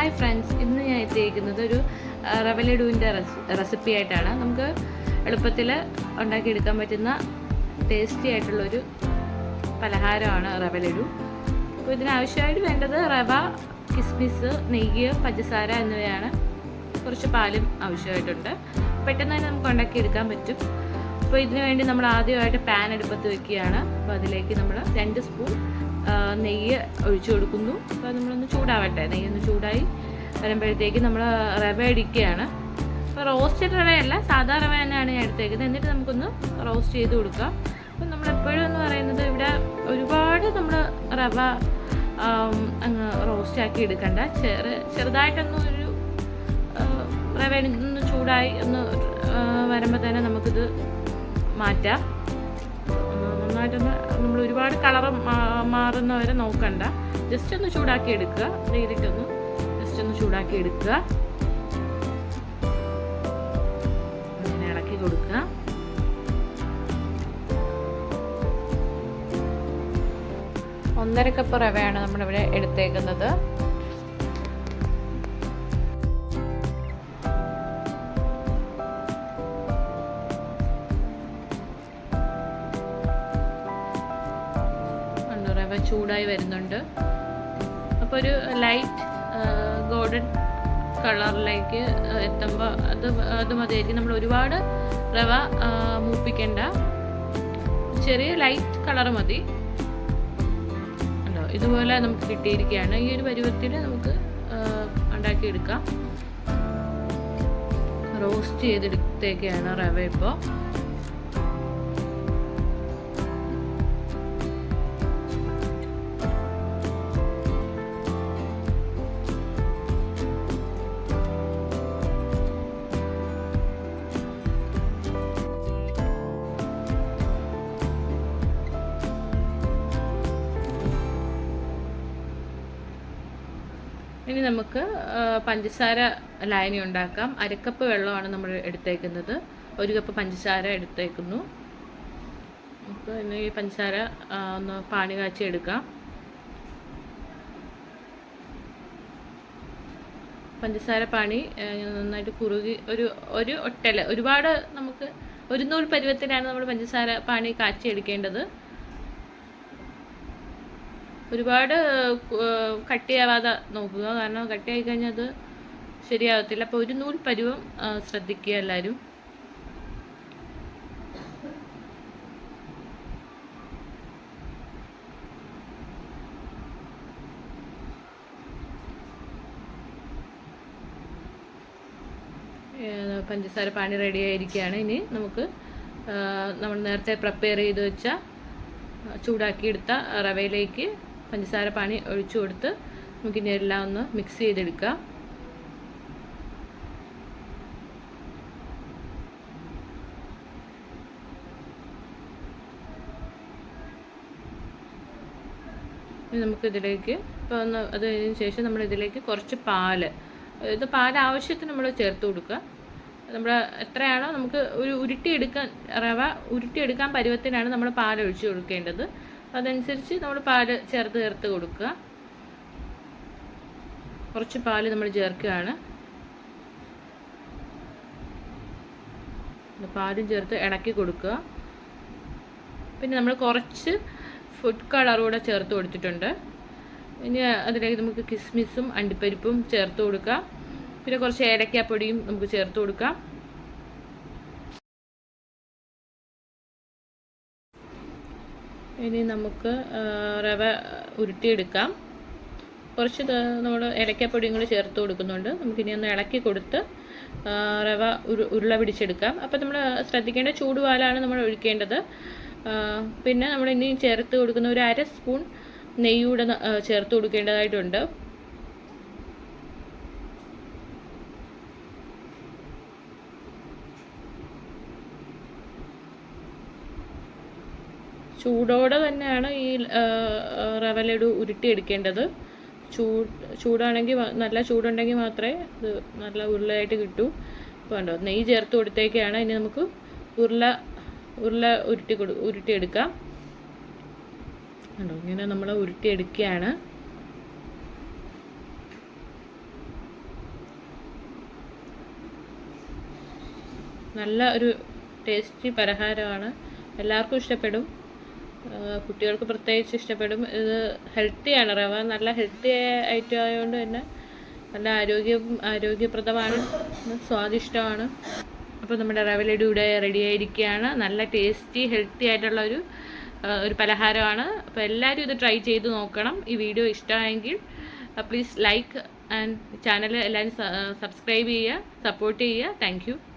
Hi friends ഇന്ന് ഞാൻ എത്തിയിരിക്കുന്നത് ഒരു റവലഡുവിന്റെ റെസിപ്പി ആയിട്ടാണ്. നമുക്ക് എളുപ്പത്തിൽ ഉണ്ടാക്കിയെടുക്കാൻ പറ്റുന്ന ടേസ്റ്റി ആയിട്ടുള്ളൊരു പലഹാരമാണ് റവലഡു. അപ്പോൾ ഇതിനാവശ്യമായിട്ട് വേണ്ടത് റവ കിസ്മിസ് നെയ്യ് പഞ്ചസാര എന്നിവയാണ്. കുറച്ച് പാലും ആവശ്യമായിട്ടുണ്ട്. പെട്ടെന്ന് തന്നെ നമുക്ക് ഉണ്ടാക്കിയെടുക്കാൻ പറ്റും. അപ്പോൾ ഇതിനു വേണ്ടി നമ്മൾ ആദ്യമായിട്ട് പാൻ എടുപ്പത്ത് വെക്കുകയാണ്. അപ്പോൾ അതിലേക്ക് നമ്മൾ രണ്ട് സ്പൂൺ നെയ്യ് ഒഴിച്ചു കൊടുക്കുന്നു. അപ്പോൾ നമ്മളൊന്ന് ചൂടാവട്ടെ. നെയ്യ് ഒന്ന് ചൂടായി വരുമ്പോഴത്തേക്ക് നമ്മൾ റവ ഇടിക്കുകയാണ്. അപ്പോൾ റോസ്റ്റഡ് റവയല്ല സാധാ റവ തന്നെയാണ് ഞാൻ എടുത്തേക്കുന്നത്. എന്നിട്ട് നമുക്കൊന്ന് റോസ്റ്റ് ചെയ്ത് കൊടുക്കാം. അപ്പം നമ്മൾ എപ്പോഴും എന്ന് പറയുന്നത് ഇവിടെ ഒരുപാട് നമ്മൾ റവ അങ്ങ് റോസ്റ്റ് ആക്കി എടുക്കണ്ട. ചെറു ചെറുതായിട്ടൊന്നും ഒരു റവ ഒന്ന് ചൂടായി ഒന്ന് വരുമ്പോൾ തന്നെ നമുക്കിത് മാറ്റാം. നന്നായിട്ടൊന്ന് നമ്മൾ ഒരുപാട് കളർ മാറുന്നവരെ നോക്കണ്ട. ജസ്റ്റ് ഒന്ന് ചൂടാക്കി എടുക്കുക. നേരിട്ടൊന്ന് ജസ്റ്റ് ഒന്ന് ചൂടാക്കി എടുക്കുക. അങ്ങനെ ഇളക്കി കൊടുക്കുക. ഒന്നര കപ്പ് റവയാണ് നമ്മളിവിടെ എടുത്തേക്കുന്നത്. ചൂടായി വരുന്നുണ്ട്. അപ്പോൾ ഒരു ലൈറ്റ് ഗോൾഡൻ കളറിലേക്ക് എത്തുമ്പോൾ അത് അത് മതിയായിരിക്കും. നമ്മൾ ഒരുപാട് റവ മൂപ്പിക്കേണ്ട. ചെറിയ ലൈറ്റ് കളർ മതി. ഉണ്ടോ ഇതുപോലെ നമുക്ക് കിട്ടിയിരിക്കുകയാണ്. ഈ ഒരു പരുവത്തിൽ നമുക്ക് ഉണ്ടാക്കിയെടുക്കാം. റോസ്റ്റ് ചെയ്തെടുത്തേക്കാണ് റവ ഇപ്പോൾ ഇനി നമുക്ക് പഞ്ചസാര ലായനി ഉണ്ടാക്കാം. അരക്കപ്പ് വെള്ളമാണ് നമ്മൾ എടുത്തേക്കുന്നത്. ഒരു കപ്പ് പഞ്ചസാര എടുത്തേക്കുന്നു. നമുക്ക് ഇനി ഈ പഞ്ചസാര ഒന്ന് പാണി കാച്ചി എടുക്കാം. പഞ്ചസാര പാണി നന്നായിട്ട് കുറുകി ഒരു ഒരു ഒട്ടൽ ഒരുപാട് നമുക്ക് ഒരു നൂൽ പരുവത്തിലാണ് നമ്മൾ പഞ്ചസാര പാണി കാച്ചി എടുക്കേണ്ടത്. ഒരുപാട് കട്ടിയാവാതെ നോക്കുക. കാരണം കട്ടിയായി കഴിഞ്ഞാൽ അത് ശരിയാവത്തില്ല. അപ്പോൾ ഒരു നൂൽ പരുവം ശ്രദ്ധിക്കുക എല്ലാവരും പഞ്ചസാര പാനി റെഡി ആയിരിക്കുകയാണ്. ഇനി നമുക്ക് നമ്മൾ നേരത്തെ പ്രിപ്പയർ ചെയ്ത് വെച്ച ചൂടാക്കിയെടുത്ത റവയിലേക്ക് പഞ്ചസാര പാനി ഒഴിച്ചു കൊടുത്ത് നമുക്കിനി എല്ലാം ഒന്ന് മിക്സ് ചെയ്തെടുക്കാം. ഇനി നമുക്ക് ഇതിലേക്ക് ഇപ്പോൾ ഒന്ന് അത് കഴിഞ്ഞതിന് ശേഷം നമ്മളിതിലേക്ക് കുറച്ച് പാൽ. ഇത് പാൽ ആവശ്യത്തിന് നമ്മൾ ചേർത്ത് കൊടുക്കുക. നമ്മൾ എത്രയാണോ നമുക്ക് ഒരു ഉരുട്ടിയെടുക്കാൻ റവ ഉരുട്ടിയെടുക്കാൻ പരുവത്തിനാണ് നമ്മൾ പാൽ ഒഴിച്ചു കൊടുക്കേണ്ടത്. അതനുസരിച്ച് നമ്മൾ പാൽ ചേർത്ത് ചേർത്ത് കൊടുക്കുക. കുറച്ച് പാൽ നമ്മൾ ചേർക്കുകയാണ്. പാലും ചേർത്ത് ഇണക്കി കൊടുക്കുക. പിന്നെ നമ്മൾ കുറച്ച് ഫുഡ് കളർ കൂടെ ചേർത്ത് കൊടുത്തിട്ടുണ്ട്. ഇനി അതിലേക്ക് നമുക്ക് കിസ്മിസും അണ്ടിപ്പരിപ്പും ചേർത്ത് കൊടുക്കാം. പിന്നെ കുറച്ച് ഏലക്കാപ്പൊടിയും നമുക്ക് ചേർത്ത് കൊടുക്കാം. ഇനി നമുക്ക് റവ ഉരുട്ടിയെടുക്കാം. കുറച്ച് നമ്മൾ ഇലക്കപ്പൊടിയും കൂടി ചേർത്ത് കൊടുക്കുന്നുണ്ട്. നമുക്കിനി ഒന്ന് ഇളക്കി കൊടുത്ത് റവ ഉരു ഉരുള പിടിച്ചെടുക്കാം. അപ്പോൾ നമ്മൾ ശ്രദ്ധിക്കേണ്ട ചൂടുപാലാണ് നമ്മൾ ഒഴിക്കേണ്ടത്. പിന്നെ നമ്മൾ ഇനി ചേർത്ത് കൊടുക്കുന്ന ഒരു അര സ്പൂൺ നെയ്യൂടെ ചേർത്ത് കൊടുക്കേണ്ടതായിട്ടുണ്ട്. ചൂടോടെ തന്നെയാണ് ഈ റവലഡു ഉരുട്ടിയെടുക്കേണ്ടത്. ചൂട് ചൂടാണെങ്കിൽ നല്ല ചൂടുണ്ടെങ്കിൽ മാത്രമേ ഇത് നല്ല ഉരുളയായിട്ട് കിട്ടൂ. അപ്പോൾ ഉണ്ടോ നെയ്യ് ചേർത്ത് കൊടുത്തേക്കാണ്. ഇനി നമുക്ക് ഉരുള ഉരുള ഉരുട്ടി കൊടു ഉരുട്ടിയെടുക്കാം. ഉണ്ടോ ഇങ്ങനെ നമ്മൾ ഉരുട്ടിയെടുക്കുകയാണ്. നല്ല ഒരു ടേസ്റ്റി പലഹാരമാണ്. എല്ലാവർക്കും ഇഷ്ടപ്പെടും. കുട്ടികൾക്ക് പ്രത്യേകിച്ച് ഇഷ്ടപ്പെടും. ഇത് ഹെൽത്തിയാണ് റവ നല്ല ഹെൽത്തി ഐറ്റം ആയതുകൊണ്ട് തന്നെ നല്ല ആരോഗ്യം ആരോഗ്യപ്രദമാണ്. സ്വാദിഷ്ടമാണ് അപ്പോൾ നമ്മുടെ റവ ലഡു ഇവിടെ റെഡി ആയിരിക്കുകയാണ്. നല്ല ടേസ്റ്റി ഹെൽത്തി ആയിട്ടുള്ള ഒരു ഒരു പലഹാരമാണ്. അപ്പോൾ എല്ലാവരും ഇത് ട്രൈ ചെയ്ത് നോക്കണം. ഈ വീഡിയോ ഇഷ്ടമായെങ്കിൽ പ്ലീസ് ലൈക്ക് ആൻഡ് ചാനൽ എല്ലാവരും സബ്സ്ക്രൈബ് ചെയ്യുക സപ്പോർട്ട് ചെയ്യുക. താങ്ക്